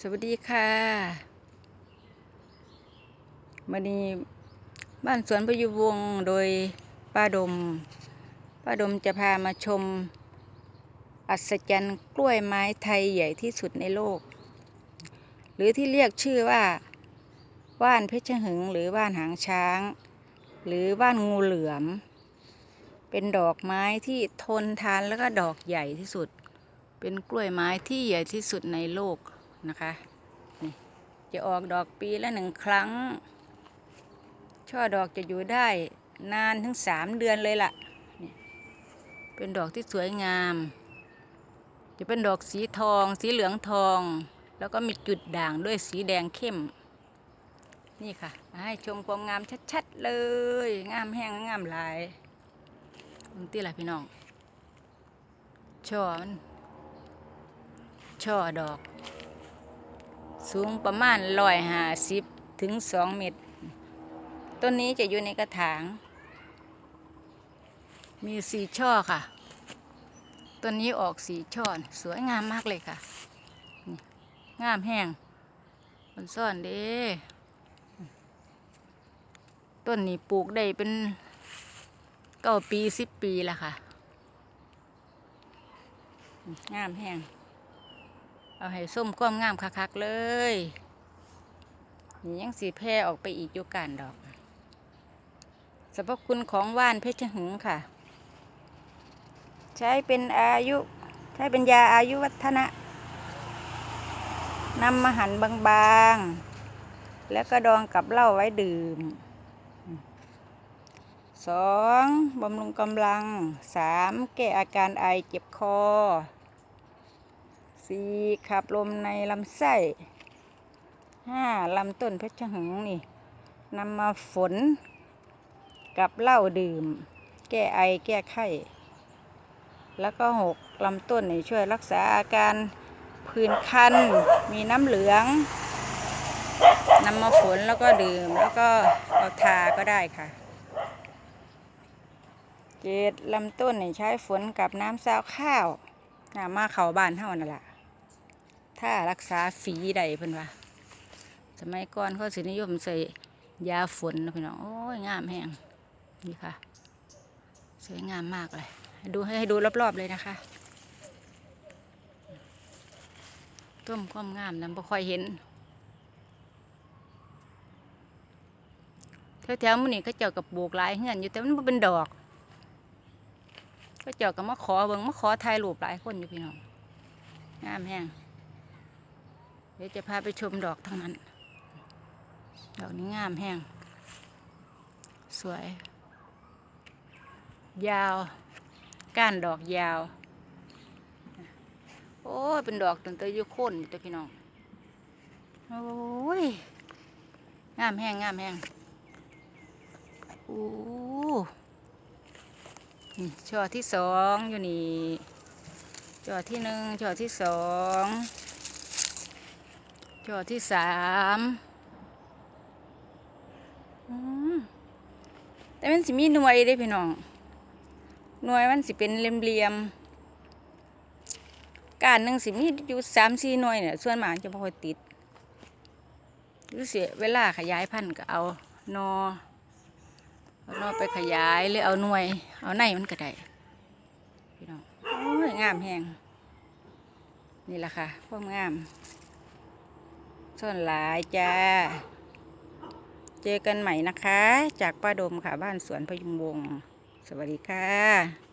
สวัสดีค่ะวันนี้บ้านสวนพยุวงศ์โดยป้าดม ป้าดมจะพามาชม อัศจรรย์กล้วยไม้ไทยใหญ่ที่สุดในโลก หรือที่เรียกชื่อว่า ว่านเพชรหึง หรือว่านหางช้าง หรือว่านงูเหลือม เป็นดอกไม้ที่ทนทานแล้วก็ดอกใหญ่ที่สุด เป็นกล้วยไม้ที่ใหญ่ที่สุดในโลก นะคะ นี่จะออกดอกปีละหนึ่งครั้ง ช่อดอกจะอยู่ได้นานถึงสามเดือนเลยล่ะนี่เป็นดอกที่สวยงาม จะเป็นดอกสีทอง สีเหลืองทอง แล้วก็มีจุดด่างด้วยสีแดงเข้ม นี่ค่ะ มาให้ชมความงามชัดๆเลย งามแห้งงามหลายมึงตีละพี่น้อง ช่อมันช่อดอก สูงประมาณร้อยห้าสิบถึงสองเมตร ต้นนี้จะอยู่ในกระถาง มีสี่ช่อค่ะ ต้นนี้ออกสีช่อสวยงามมากเลยค่ะ งามแห้งมันซ่อนเด้ต้นนี้ปลูกได้เป็นเก้าปีสิบปีแล้วค่ะ งามแห้ง เอาให้ส้มก้อมงามคักๆเลยนี่ยังสีแพร่ออกไปอีกอยู่การดอกสรรพคุณของว่านเพชรหึงค่ะ ใช้เป็นอายุใช้เป็นยาอายุวัฒนะนำมาหั่นบางๆ แล้วก็ดองกับเหล้าไว้ดื่มสองบำรุงกำลังสามแก้อาการไอเจ็บคอ สี่ขับลมในลำไส้ห้าลำต้นเพชรหึงนี่นำมาฝน กับเหล้าดื่ม แก้ไอแก้ไข้ แล้วก็หกลำต้นนี่ช่วยรักษาอาการผื่นคัน มีน้ำเหลืองนำมาฝนแล้วก็ดื่มแล้วก็เอาทาก็ได้ค่ะเจ็ดลำต้นนี่ใช้ฝนกับน้ำซาวข้าวน้ำมาเขาบ้านเท่านั่นแหละ ถ้ารักษาฝีใดเพิ่นว่าสมัยก่อนเขาสินิยมใส่ยาฝนนะพี่น้องโอ้ยงามแห้งนี่ค่ะ สวยงามมากเลย ดูให้ดูรอบๆเลยนะคะต้มความงามนั้นบ่ค่อยเห็นแถวๆมื้อนี้ก็เจ้ากับปลูกหลายเฮือนอยู่แต่มันบ่เป็นดอกก็เจ้าก็มาขอเบิ่งมาขอถ่ายรูปหลายคนอยู่พี่น้องงามแห้ง เดี๋ยวจะพาไปชมดอกทั้งนั้น ดอกนี้งามแห้ง สวย ยาว ก้านดอกยาว โอ้ย เป็นดอกตั้งแต่อยุคนอยู่แต่พี่น้อง โอ้ย งามแห้งงามแห้งโอ้ช่อที่สองอยู่นี่ช่อที่หนึ่งช่อที่สอง ช่อที่สามแต่มันสิมีหน่วยเด้พี่น้อง หน่วยมันสิเป็นเหลี่ยมๆการหนึ่งสิมีอยู่สามสี่หน่วยเนี่ยส่วนมากจะพอติดรือเสียเวลาขยายพันธุ์ก็เอานอเอานอไปขยายหรือเอาหน่วย เอาในมันก็ได้พี่น้องโอ้ยงามแหงนี่แหละค่ะความงาม ส่วนหลายจ้า เจอกันใหม่นะคะ จากป้าดมค่ะบ้านสวนพยุงวง สวัสดีค่ะ